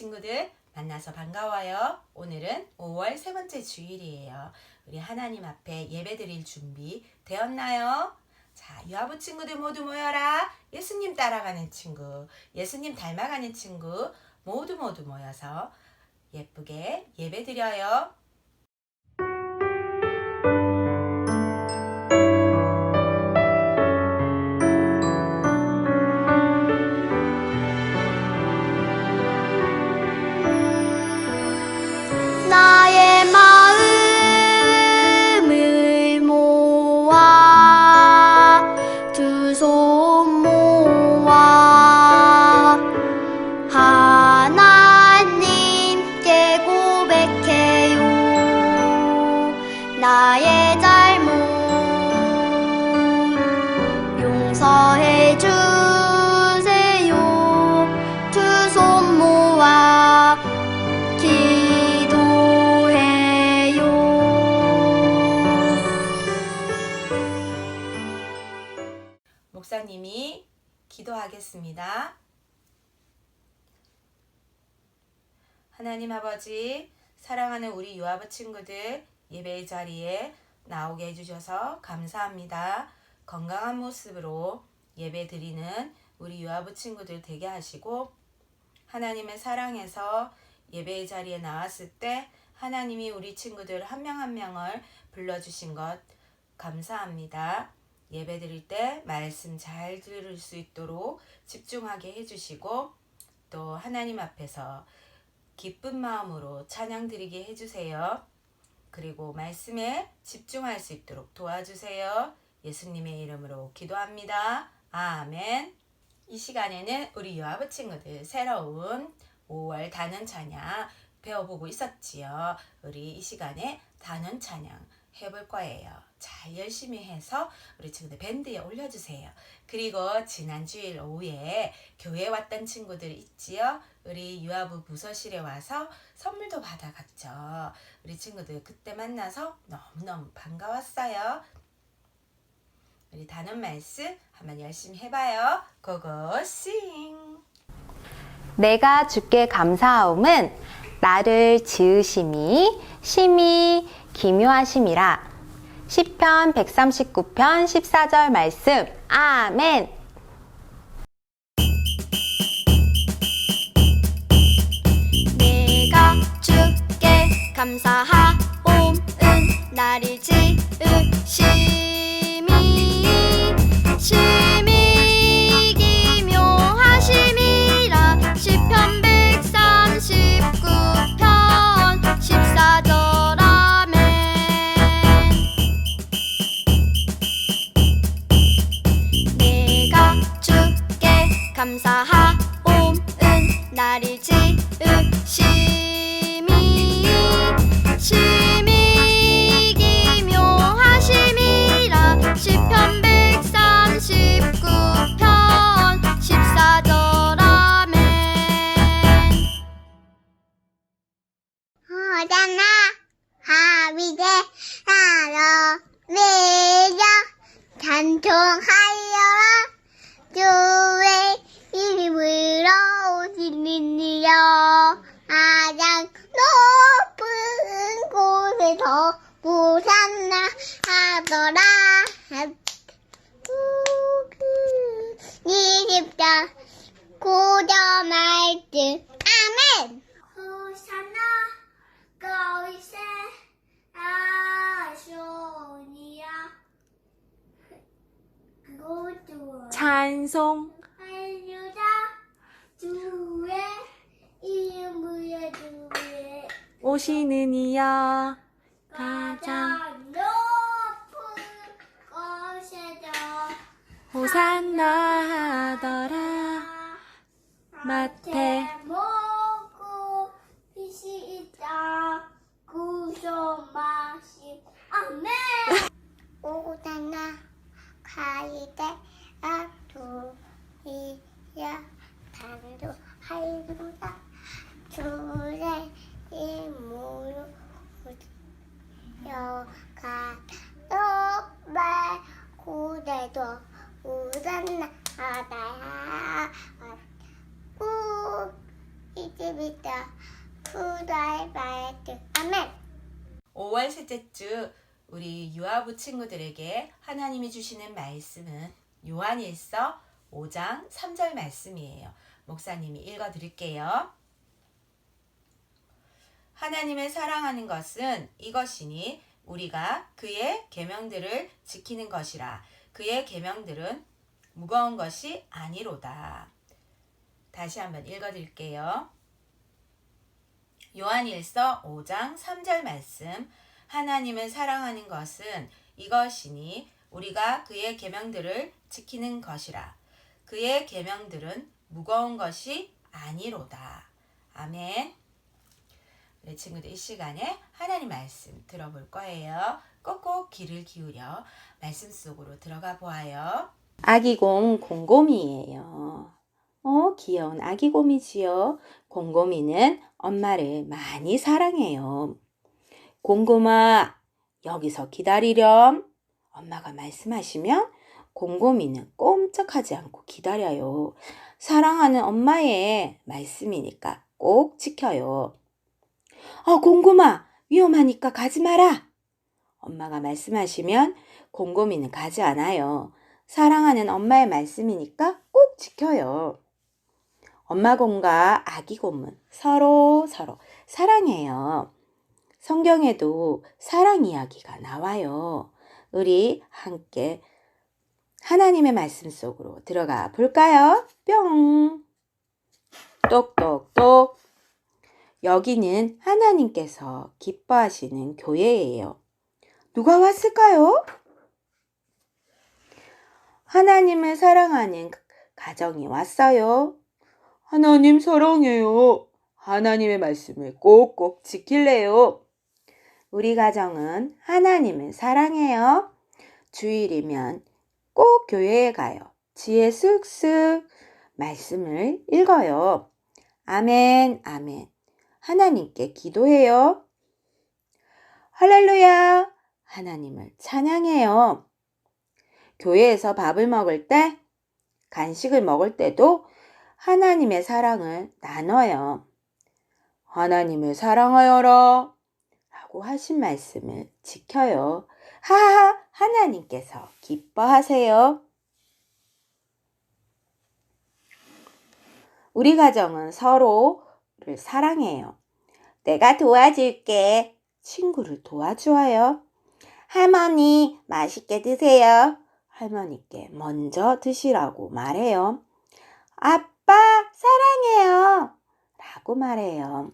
친구들 만나서 반가워요. 오늘은 5월 세 번째 주일이에요. 우리 하나님 앞에 예배 드릴 준비 되었나요? 자, 유아부 친구들 모두 모여라. 예수님 따라가는 친구, 예수님 닮아가는 친구 모두 모두 모여서 예쁘게 예배 드려요. 기도하겠습니다. 하나님 아버지, 사랑하는 우리 유아부 친구들 예배의 자리에 나오게 해주셔서 감사합니다. 건강한 모습으로 예배 드리는 우리 유아부 친구들 되게 하시고 하나님의 사랑에서 예배의 자리에 나왔을 때 하나님이 우리 친구들 한 명한 명을 불러주신 것 감사합니다. 예배 드릴 때 말씀 잘 들을 수 있도록 집중하게 해주시고 또 하나님 앞에서 기쁜 마음으로 찬양 드리게 해주세요. 그리고 말씀에 집중할 수 있도록 도와주세요. 예수님의 이름으로 기도합니다. 아멘. 이 시간에는 우리 유아부 친구들 새로운 5월 단원 찬양 배워보고 있었지요. 우리 이 시간에 단원 찬양 해볼 거예요. 잘 열심히 해서 우리 친구들 밴드에 올려주세요. 그리고 지난 주일 오후에 교회 왔던 친구들 있지요. 우리 유아부 부서실에 와서 선물도 받아갔죠. 우리 친구들 그때 만나서 너무너무 반가웠어요. 우리 단원 말씀 한번 열심히 해봐요. 고고싱! 내가 주께 감사하옴은 나를 지으심이 심히 기묘하심이라. 시편 139편 14절 말씀. 아멘. 내가 주께 감사하옴은 나를 지으심이 주의 이름을 주의 오시는 이여. 가장 높은 곳에서 호산나 하더라. 마태. 먹고 빛이 있다 구조 마시 아멘 오다나 가이데 아두 이야 하이루다 주의 이무로 여가 또말 고대도 우산나 하다야 꼭 입이다. 푸다의 말들. 아멘. 5월 셋째 주 우리 유아부 친구들에게 하나님이 주시는 말씀은 요한일서 5장 3절 말씀이에요. 목사님이 읽어 드릴게요. 하나님을 사랑하는 것은 이것이니 우리가 그의 계명들을 지키는 것이라 그의 계명들은 무거운 것이 아니로다. 다시 한번 읽어 드릴게요. 요한일서 5장 3절 말씀 하나님을 사랑하는 것은 이것이니 우리가 그의 계명들을 지키는 것이라 그의 계명들은 무거운 것이 아니로다. 아멘. 우리 친구들 이 시간에 하나님 말씀 들어볼 거예요. 꼭꼭 귀를 기울여 말씀 속으로 들어가 보아요. 아기곰 곰곰이에요. 어, 귀여운 아기곰이지요. 곰곰이는 엄마를 많이 사랑해요. 곰곰아, 여기서 기다리렴. 엄마가 말씀하시면 곰곰이는 꼼짝하지 않고 기다려요. 사랑하는 엄마의 말씀이니까 꼭 지켜요. 어, 곰곰아, 위험하니까 가지 마라. 엄마가 말씀하시면 곰곰이는 가지 않아요. 사랑하는 엄마의 말씀이니까 꼭 지켜요. 엄마 곰과 아기 곰은 서로 서로 사랑해요. 성경에도 사랑 이야기가 나와요. 우리 함께 하나님의 말씀 속으로 들어가 볼까요? 뿅! 똑똑똑! 여기는 하나님께서 기뻐하시는 교회예요. 누가 왔을까요? 하나님을 사랑하는 가정이 왔어요. 하나님 사랑해요. 하나님의 말씀을 꼭꼭 지킬래요. 우리 가정은 하나님을 사랑해요. 주일이면 꼭 교회에 가요. 지혜 쓱쓱 말씀을 읽어요. 아멘, 아멘. 하나님께 기도해요. 할렐루야. 하나님을 찬양해요. 교회에서 밥을 먹을 때, 간식을 먹을 때도 하나님의 사랑을 나눠요. 하나님을 사랑하여라. 라고 하신 말씀을 지켜요. 하하, 하나님께서 기뻐하세요. 우리 가정은 서로를 사랑해요. 내가 도와줄게. 친구를 도와주어요. 할머니, 맛있게 드세요. 할머니께 먼저 드시라고 말해요. 아빠, 사랑해요. 라고 말해요.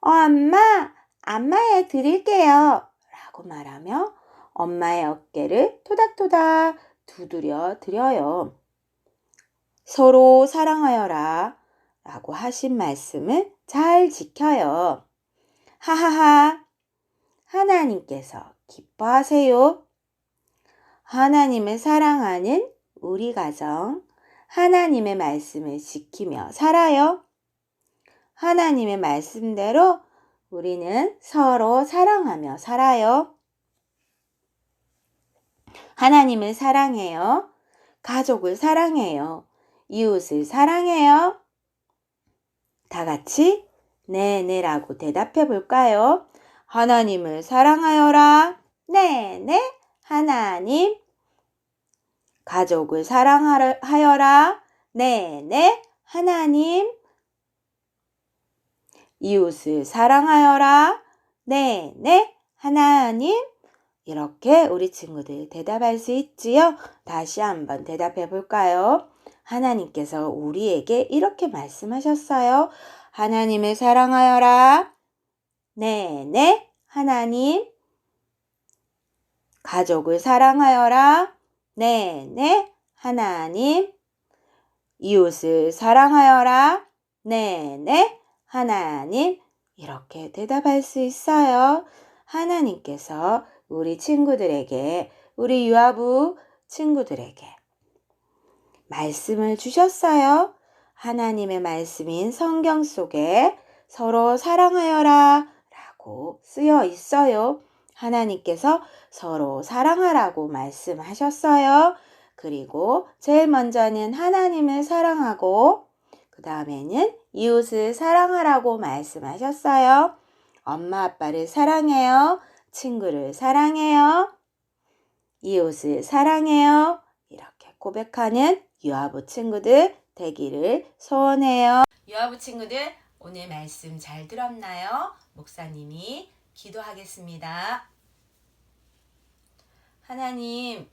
어, 엄마, 안마에 드릴게요. 라고 말하며 엄마의 어깨를 토닥토닥 두드려 드려요. 서로 사랑하여라. 라고 하신 말씀을 잘 지켜요. 하하하. 하나님께서 기뻐하세요. 하나님을 사랑하는 우리 가정, 하나님의 말씀을 지키며 살아요. 하나님의 말씀대로 우리는 서로 사랑하며 살아요. 하나님을 사랑해요. 가족을 사랑해요. 이웃을 사랑해요. 다 같이 네네라고 대답해 볼까요? 하나님을 사랑하여라. 네네. 하나님. 가족을 사랑하여라. 네네. 하나님. 이웃을 사랑하여라. 네 네. 하나님. 이렇게 우리 친구들 대답할 수 있지요? 다시 한번 대답해 볼까요? 하나님께서 우리에게 이렇게 말씀하셨어요. 하나님을 사랑하여라. 네 네. 하나님. 가족을 사랑하여라. 네 네. 하나님. 이웃을 사랑하여라. 네 네. 하나님. 이렇게 대답할 수 있어요. 하나님께서 우리 친구들에게, 우리 유아부 친구들에게 말씀을 주셨어요. 하나님의 말씀인 성경 속에 서로 사랑하여라 라고 쓰여 있어요. 하나님께서 서로 사랑하라고 말씀하셨어요. 그리고 제일 먼저는 하나님을 사랑하고 그그 다음에는 이웃을 사랑하라고 말씀하셨어요. 엄마 아빠를 사랑해요. 친구를 사랑해요. 이웃을 사랑해요. 이렇게 고백하는 유아부 친구들 되기를 소원해요. 유아부 친구들 오늘 말씀 잘 들었나요? 목사님이 기도하겠습니다. 하나님,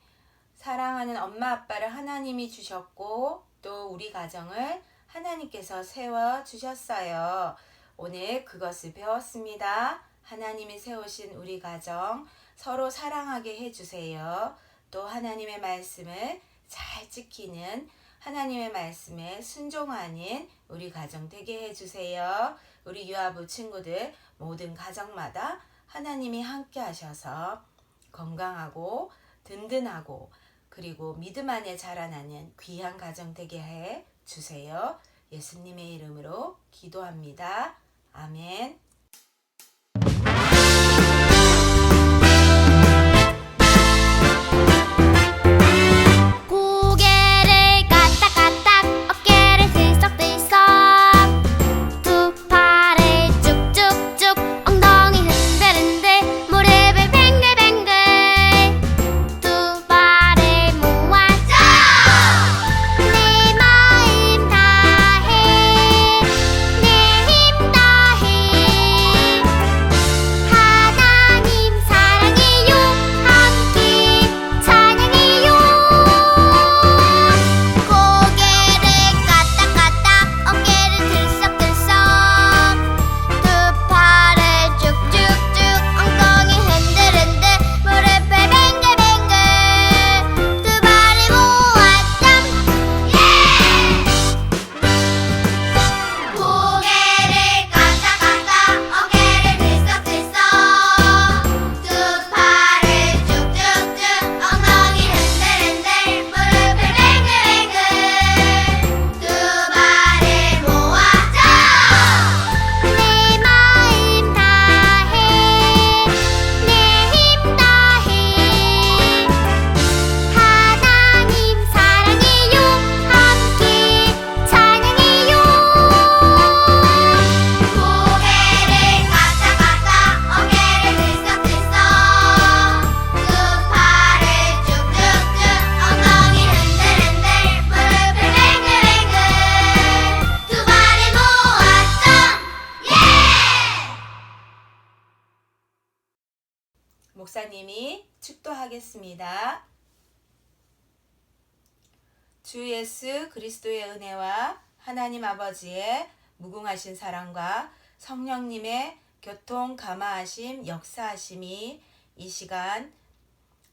사랑하는 엄마 아빠를 하나님이 주셨고 또 우리 가정을 하나님께서 세워 주셨어요. 오늘 그것을 배웠습니다. 하나님이 세우신 우리 가정 서로 사랑하게 해주세요. 또 하나님의 말씀을 잘 지키는 하나님의 말씀에 순종하는 우리 가정 되게 해주세요. 우리 유아부 친구들 모든 가정마다 하나님이 함께 하셔서 건강하고 든든하고 그리고 믿음 안에 자라나는 귀한 가정 되게 해 주세요. 예수님의 이름으로 기도합니다. 아멘. 주 예수 그리스도의 은혜와 하나님 아버지의 무궁하신 사랑과 성령님의 교통 감화하심 역사하심이 이 시간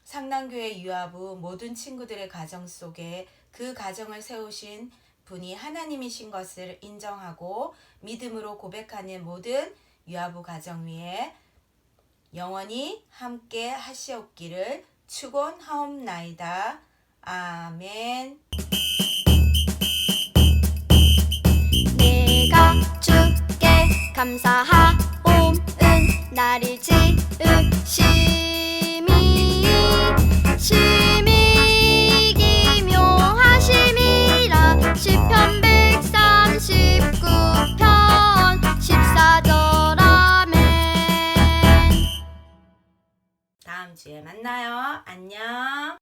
상당교회 유아부 모든 친구들의 가정 속에 그 가정을 세우신 분이 하나님이신 것을 인정하고 믿음으로 고백하는 모든 유아부 가정 위에 영원히 함께 하시옵기를 축원하옵나이다. 아멘. 감사